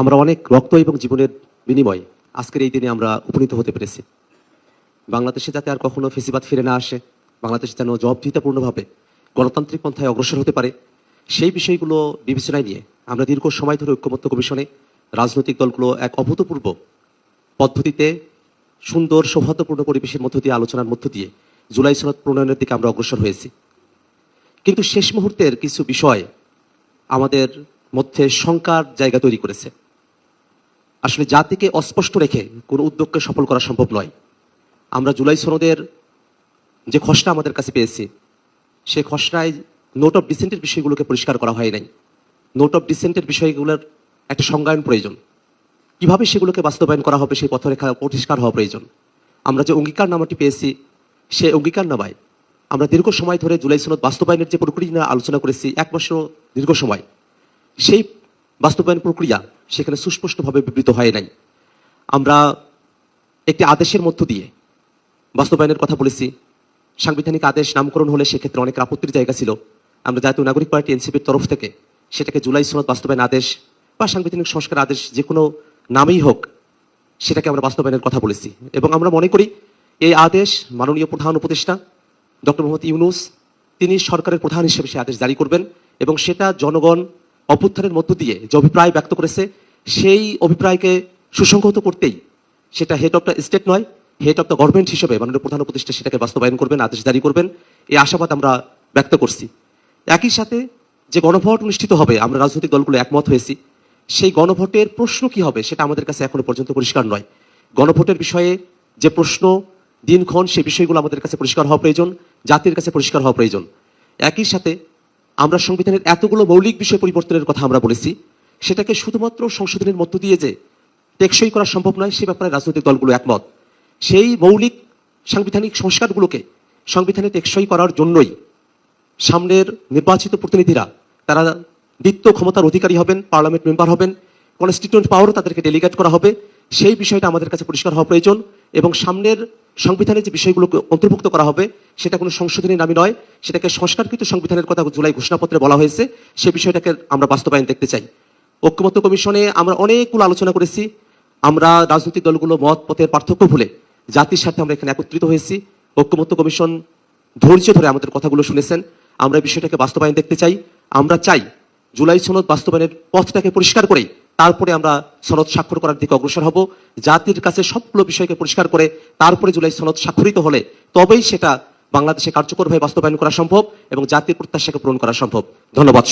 আমরা অনেক রক্ত এবং জীবনের বিনিময়ে আজকের এই দিনে আমরা উপনীত হতে পেরেছি। বাংলাদেশে যাতে আর কখনো ফেসিবাদ ফিরে না আসে, বাংলাদেশ যেন জবাবদিহিতাপূর্ণভাবে গণতান্ত্রিক পন্থায় অগ্রসর হতে পারে, সেই বিষয়গুলো বিবেচনায় নিয়ে আমরা দীর্ঘ সময় ধরে ঐক্যমত্য কমিশনে রাজনৈতিক দলগুলো এক অভূতপূর্ব পদ্ধতিতে সুন্দর সৌহার্দ্যপূর্ণ পরিবেশের মধ্য দিয়ে, আলোচনার মধ্য দিয়ে জুলাই সনদ প্রণয়নের দিকে আমরা অগ্রসর হয়েছি। কিন্তু শেষ মুহূর্তের কিছু বিষয় আমাদের মধ্যে শঙ্কার জায়গা তৈরি করেছে। আসলে জাতিকে অস্পষ্ট রেখে কোনো উদ্যোগকে সফল করা সম্ভব নয়। আমরা জুলাই সনদের যে খসড়া আমাদের কাছে পেয়েছি, সেই খসড়ায় নোট অফ ডিসেন্টের বিষয়গুলোকে পরিষ্কার করা হয় নাই। নোট অফ ডিসেন্টের বিষয়গুলোর একটা সংজ্ঞায়ন প্রয়োজন। কীভাবে সেগুলোকে বাস্তবায়ন করা হবে, সেই পথরেখা পরিষ্কার হওয়া প্রয়োজন। আমরা যে অঙ্গীকার নামাটি পেয়েছি সে অঙ্গীকার নামায় আমরা দীর্ঘ সময় ধরে জুলাই সনদ বাস্তবায়নের যে প্রক্রিয়া আলোচনা করেছি, এক বছর দীর্ঘ সময়, সেই বাস্তবায়ন প্রক্রিয়া সেখানে সুস্পষ্টভাবে বিবৃত হয় নাই। আমরা একটি আদেশের মধ্য দিয়ে বাস্তবায়নের কথা বলেছি। সাংবিধানিক আদেশ নামকরণ হলে সেক্ষেত্রে অনেক আপত্তির জায়গা ছিল। আমরা জাতীয় নাগরিক পার্টি এনসিপির তরফ থেকে সেটাকে জুলাই সনদ বাস্তবায়ন আদেশ বা সাংবিধানিক সংস্কার আদেশ যে কোনো নামেই হোক সেটাকে আমরা বাস্তবায়নের কথা বলেছি। এবং আমরা মনে করি এই আদেশ মাননীয় প্রধান উপদেষ্টা ডক্টর মোহাম্মদ ইউনুস তিনি সরকারের প্রধান হিসেবে সে আদেশ জারি করবেন এবং সেটা জনগণ অভ্যুত্থানের মধ্য দিয়ে যে অভিপ্রায় ব্যক্ত করেছে, সেই অভিপ্রায়কে সুসংহত করতেই সেটা হেড অফ দ্য স্টেট নয় হেড অফ দ্য গভর্নমেন্ট হিসেবে মাননীয় প্রধান উপদেষ্টা সেটাকে বাস্তবায়ন করবেন, আদেশ জারি করবেন, এই আশাবাদ আমরা ব্যক্ত করছি। একই সাথে যে গণভোট অনুষ্ঠিত হবে, আমরা রাজনৈতিক দলগুলো একমত হয়েছি, সেই গণভোটের প্রশ্ন কি হবে সেটা আমাদের কাছে এখনও পর্যন্ত পরিষ্কার নয়। গণভোটের বিষয়ে যে প্রশ্ন, দিনক্ষণ সেই বিষয়গুলো আমাদের কাছে পরিষ্কার হওয়া প্রয়োজন, জাতির কাছে পরিষ্কার হওয়া প্রয়োজন। একই সাথে আমরা সংবিধানের এতগুলো মৌলিক বিষয় পরিবর্তনের কথা আমরা বলেছি, সেটাকে শুধুমাত্র সংশোধনের মধ্য দিয়ে যে টেকসই করা সম্ভব নয়, সে ব্যাপারে রাজনৈতিক দলগুলো একমত। সেই মৌলিক সাংবিধানিক সংস্কারগুলোকে সংবিধানে টেকসই করার জন্যই সামনের নির্বাচিত প্রতিনিধিরা, তারা দ্বিত্ব ক্ষমতার অধিকারী হবেন, পার্লামেন্ট মেম্বার হবেন কনস্টিটিউন্ট পাওয়ারও তাদেরকে ডেলিগেট করা হবে। সেই বিষয়টা আমাদের কাছে পরিষ্কার হওয়া প্রয়োজন এবং সামনের সংবিধানে যে বিষয়গুলোকে অন্তর্ভুক্ত করা হবে, সেটা কোনো সংশোধনী নামে নয়, সেটাকে সংস্কারকৃত সংবিধানের কথা জুলাই ঘোষণাপত্রে বলা হয়েছে, সে বিষয়টাকে আমরা বাস্তবায়ন দেখতে চাই। ঐক্যমত্য কমিশনে আমরা অনেকগুলো আলোচনা করেছি, আমরা রাজনৈতিক দলগুলো মত, পথের পার্থক্য ভুলে জাতির সাথে আমরা এখানে একত্রিত হয়েছি। ঐক্যমত্য কমিশন ধৈর্য ধরে আমাদের কথাগুলো শুনেছেন, আমরা বিষয়টাকে বাস্তবায়ন দেখতে চাই। আমরা চাই জুলাই সনদ বাস্তবায়নের পথটাকে পরিষ্কার করে তারপরে আমরা সনদ স্বাক্ষর করার দিকে অগ্রসর হব। জাতির কাছে সবগুলো বিষয়কে পরিষ্কার করে তারপরে জুলাই সনদ স্বাক্ষরিত হলে তবেই সেটা বাংলাদেশে কার্যকরভাবে বাস্তবায়ন করা সম্ভব এবং জাতির প্রত্যাশাকে পূরণ করা সম্ভব। ধন্যবাদ।